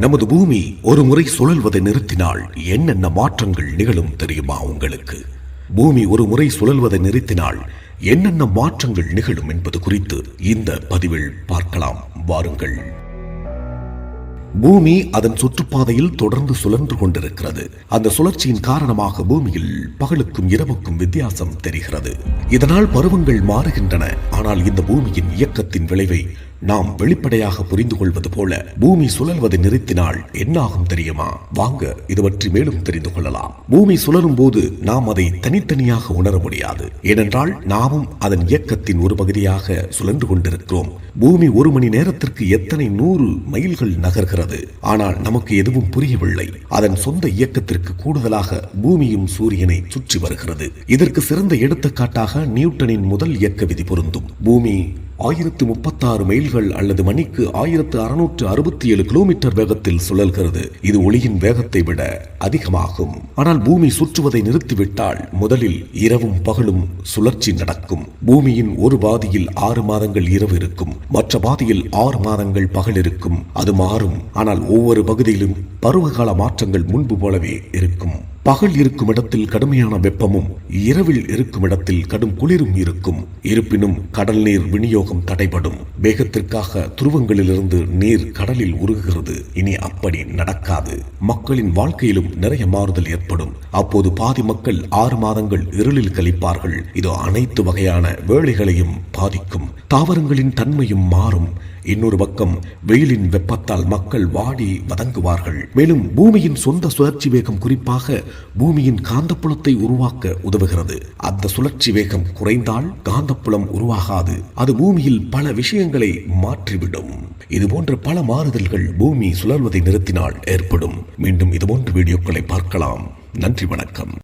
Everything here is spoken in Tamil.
நமது பூமி ஒரு முறை சுழல்வதை நிறுத்தினால் என்னென்ன மாற்றங்கள் நிகழும் தெரியுமா உங்களுக்கு? பூமி ஒரு முறை சுழல்வதை நிறுத்தினால் என்னென்ன மாற்றங்கள் நிகழும் என்பது குறித்து இந்த பதிவில் பார்க்கலாம். வாருங்கள். பூமி அதன் சுற்றுப்பாதையில் தொடர்ந்து சுழன்று கொண்டிருக்கிறது. அந்த சுழற்சியின் காரணமாக பூமியில் பகலுக்கும் இரவுக்கும் வித்தியாசம் தெரிகிறது. இதனால் பருவங்கள் மாறுகின்றன. ஆனால் இந்த பூமியின் இயக்கத்தின் விளைவை நாம் வெளிப்படையாக புரிந்து கொள்வது போல பூமி சுழல்வதை நிறுத்தினால் என்னாகும் தெரியுமா? வாங்க இது பற்றி மேலும் தெரிந்து கொள்ளலாம். பூமி சுழலும் போது நாம் அதை தனித்தனியாக உணர முடியாது. ஏனென்றால் நாமும் அதன் இயக்கத்தின் ஒரு பகுதியாக சுழன்று கொண்டிருக்கிறோம். பூமி ஒரு மணி நேரத்திற்கு எத்தனை நூறு மைல்கள் நகர்கிறது? ஆனால் நமக்கு எதுவும் புரியவில்லை. அதன் சொந்த இயக்கத்திற்கு கூடுதலாக பூமியும் சூரியனை சுற்றி வருகிறது. இதற்கு சிறந்த எடுத்துக்காட்டாக நியூட்டனின் முதல் இயக்க விதி பொருந்தும். பூமி ஆயிரத்து முப்பத்தாறு மைல்கள் அல்லது மணிக்கு ஆயிரத்து அறுநூற்று அறுபத்தி ஏழு கிலோமீட்டர் வேகத்தில் சுழல்கிறது. இது ஒளியின் வேகத்தை விட அதிகமாகும். ஆனால் பூமி சுற்றுவதை நிறுத்திவிட்டால் முதலில் இரவும் பகலும் சுழற்சி நடக்கும். பூமியின் ஒரு பாதியில் ஆறு மாதங்கள் இரவு இருக்கும். மற்ற பாதியில் ஆறு மாதங்கள் பகல் இருக்கும். அது மாறும். ஆனால் ஒவ்வொரு பகுதியிலும் பருவகால மாற்றங்கள் முன்பு போலவே இருக்கும். பகல் இருக்கும் இடத்தில் கடுமையான வெப்பமும் இரவில் இருக்கும் இடத்தில் கடும் குளிரும் இருக்கும். இருப்பினும் கடல் நீர் விநியோகம் தடைபடும். வேகத்திற்காக துருவங்களிலிருந்து நீர் கடலில் உருகுகிறது. இனி அப்படி நடக்காது. மக்களின் வாழ்க்கையிலும் நிறைய மாறுதல் ஏற்படும். அப்போது பாதி மக்கள் ஆறு மாதங்கள் இருளில் கழிப்பார்கள். இது அனைத்து வகையான வேலைகளையும் பாதிக்கும். தாவரங்களின் தன்மையும் மாறும். இன்னொரு பக்கம் வெயிலின் வெப்பத்தால் மக்கள் வாடி வதங்குவார்கள். மேலும் பூமியின் சொந்த சுழற்சி வேகம் குறிப்பாக பூமியின் காந்தப்புலத்தை உருவாக்க உதவுகிறது. அந்த சுழற்சி வேகம் குறைந்தால் காந்தப்புலம் உருவாகாது. அது பூமியில் பல விஷயங்களை மாற்றிவிடும். இதுபோன்ற பல மாறுதல்கள் பூமி சுழல்வதை நிறுத்தினால் ஏற்படும். மீண்டும் இதுபோன்ற வீடியோக்களை பார்க்கலாம். நன்றி வணக்கம்.